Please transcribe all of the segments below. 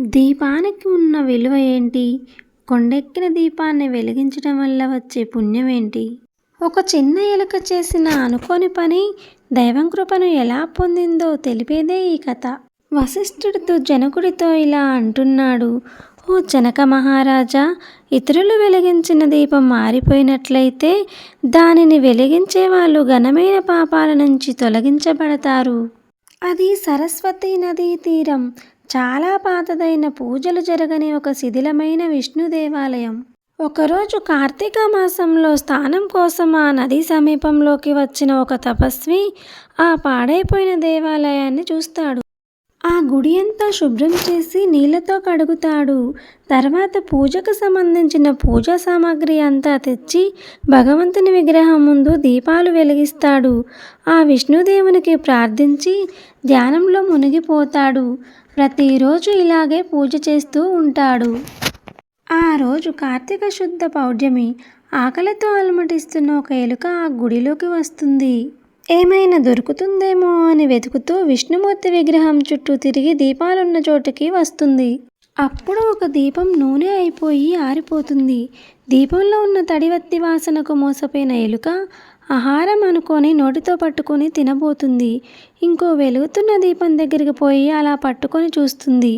దీపానికి ఉన్న విలువ ఏంటి? కొండెక్కిన దీపాన్ని వెలిగించడం వల్ల వచ్చే పుణ్యం ఏంటి? ఒక చిన్న ఎలుక చేసిన అనుకోని పని దైవం కృపను ఎలా పొందిందో తెలిపేదే ఈ కథ. వశిష్ఠుడితో జనకుడితో ఇలా అంటున్నాడు. ఓ జనక మహారాజా ఇతరులు వెలిగించిన దీపం మారిపోయినట్లయితే దానిని వెలిగించే వాళ్ళు ఘనమైన పాపాల నుంచి తొలగించబడతారు. అది సరస్వతి నదీ తీరం. చాలా పాతదైన పూజలు జరగని ఒక శిథిలమైన విష్ణు దేవాలయం. ఒకరోజు కార్తీక మాసంలో స్నానం కోసం ఆ నది సమీపంలోకి వచ్చిన ఒక తపస్వి ఆ పాడైపోయిన దేవాలయాన్ని చూస్తాడు. ఆ గుడి అంతా శుభ్రం చేసి నీళ్ళతో కడుగుతాడు. తర్వాత పూజకు సంబంధించిన పూజా సామాగ్రి అంతా తెచ్చి భగవంతుని విగ్రహం ముందు దీపాలు వెలిగిస్తాడు. ఆ విష్ణుదేవునికి ప్రార్థించి ధ్యానంలో మునిగిపోతాడు. ప్రతిరోజు ఇలాగే పూజ చేస్తూ ఉంటాడు. ఆ రోజు కార్తీక శుద్ధ పౌర్ణమి. ఆకలితో అలమటిస్తున్న ఒక ఎలుక ఆ గుడిలోకి వస్తుంది. ఏమైనా దొరుకుతుందేమో అని వెతుకుతూ విష్ణుమూర్తి విగ్రహం చుట్టూ తిరిగి దీపాలున్న చోటుకి వస్తుంది. అప్పుడు ఒక దీపం నూనె అయిపోయి ఆరిపోతుంది. దీపంలో ఉన్న తడివత్తి వాసనకు మోసపోయిన ఎలుక ఆహారం అనుకొని నోటితో పట్టుకొని తినబోతుంది. ఇంకో వెలుగుతున్న దీపం దగ్గరికి పోయి అలా పట్టుకొని చూస్తుంది.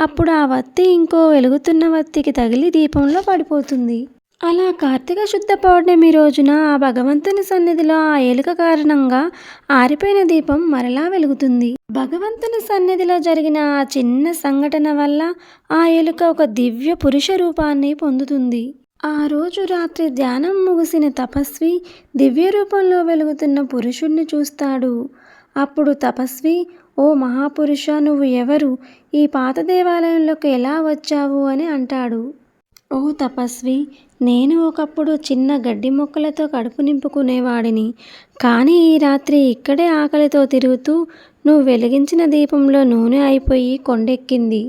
అప్పుడు ఆ వత్తి ఇంకో వెలుగుతున్న వత్తికి తగిలి దీపంలో పడిపోతుంది. అలా కార్తీక శుద్ధ పౌర్ణమి రోజున ఆ భగవంతుని సన్నిధిలో ఆ ఎలుక కారణంగా ఆరిపోయిన దీపం మరలా వెలుగుతుంది. భగవంతుని సన్నిధిలో జరిగిన ఆ చిన్న సంఘటన వల్ల ఆ ఎలుక ఒక దివ్య పురుష రూపాన్ని పొందుతుంది. ఆ రోజు రాత్రి ధ్యానం ముగిసిన తపస్వి దివ్య రూపంలో వెలుగుతున్న పురుషుణ్ణి చూస్తాడు. అప్పుడు తపస్వి ఓ మహాపురుష నువ్వు ఎవరు? ఈ పాత దేవాలయంలోకి ఎలా వచ్చావు? అని అంటాడు. ఓ తపస్వి నేను ఒకప్పుడు చిన్న గడ్డి మొక్కలతో కడుపు నింపుకునేవాడిని. కానీ ఈ రాత్రి ఇక్కడే ఆకలితో తిరుగుతూ నువ్వు వెలిగించిన దీపంలో నూనె అయిపోయి కొండెక్కింది.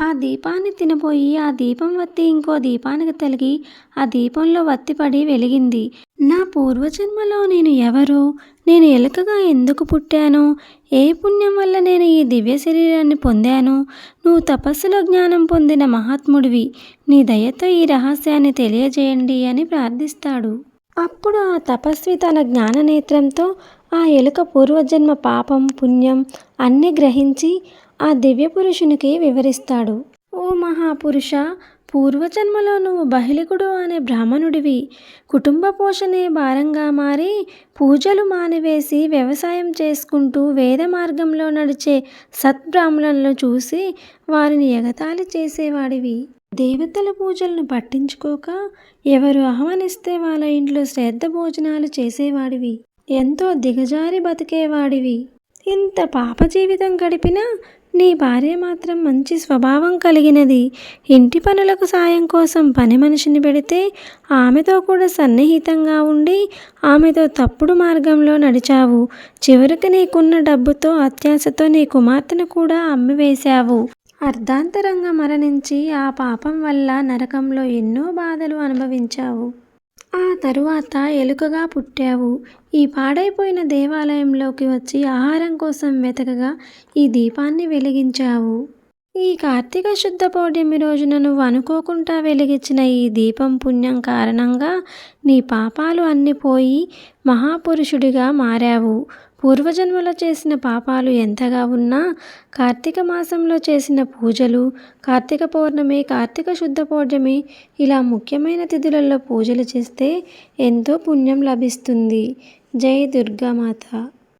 ఆ దీపాన్ని తినబోయి ఆ దీపం వత్తి ఇంకో దీపానికి తలిగి ఆ దీపంలో వత్తిపడి వెలిగింది. నా పూర్వజన్మలో నేను ఎవరు? నేను ఎలుకగా ఎందుకు పుట్టానో? ఏ పుణ్యం వల్ల నేను ఈ దివ్య శరీరాన్ని పొందాను? నువ్వు తపస్సులో జ్ఞానం పొందిన మహాత్ముడివి. నీ దయతో ఈ రహస్యాన్ని తెలియజేయండి అని ప్రార్థిస్తాడు. అప్పుడు ఆ తపస్వి తన జ్ఞాననేత్రంతో ఆ ఎలుక పూర్వజన్మ పాపం పుణ్యం అన్నీ గ్రహించి ఆ దివ్య పురుషునికి వివరిస్తాడు. ఓ మహాపురుష పూర్వజన్మలో నువ్వు బహిలికుడు అనే బ్రాహ్మణుడివి. కుటుంబ పోషణే భారంగా మారి పూజలు మానివేసి వ్యవసాయం చేసుకుంటూ వేద మార్గంలో నడిచే సత్బ్రాహ్మణులను చూసి వారిని ఎగతాళి చేసేవాడివి. దేవతల పూజలను పట్టించుకోక ఎవరు ఆహ్వానిస్తే వాళ్ళ ఇంట్లో శ్రద్ధ భోజనాలు చేసేవాడివి. ఎంతో దిగజారి బతికేవాడివి. ఇంత పాప జీవితం గడిపినా నీ భార్య మాత్రం మంచి స్వభావం కలిగినది. ఇంటి పనులకు సాయం కోసం పని మనిషిని పెడితే ఆమెతో కూడా సన్నిహితంగా ఉండి ఆమెతో తప్పుడు మార్గంలో నడిచావు. చివరికి నీకున్న డబ్బుతో అత్యాశతో నీ కుమార్తెను కూడా అమ్మివేశావు. అర్ధాంతరంగా మరణించి ఆ పాపం వల్ల నరకంలో ఎన్నో బాధలు అనుభవించావు. ఆ తరువాత ఎలుకగా పుట్టావు. ఈ పాడైపోయిన దేవాలయంలోకి వచ్చి ఆహారం కోసం వెతకగా ఈ దీపాన్ని వెలిగించావు. ఈ కార్తీక శుద్ధ పౌర్ణమి రోజున నువ్వు అనుకోకుండా వెలిగించిన ఈ దీపం పుణ్యం కారణంగా నీ పాపాలు అన్ని పోయి మహాపురుషుడిగా మారావు. పూర్వజన్మలో చేసిన పాపాలు ఎంతగా ఉన్నా కార్తీక మాసంలో చేసిన పూజలు కార్తీక పౌర్ణమి కార్తీక శుద్ధ పౌర్ణమి ఇలా ముఖ్యమైన తిథులలో పూజలు చేస్తే ఎంతో పుణ్యం లభిస్తుంది. జై దుర్గామాత.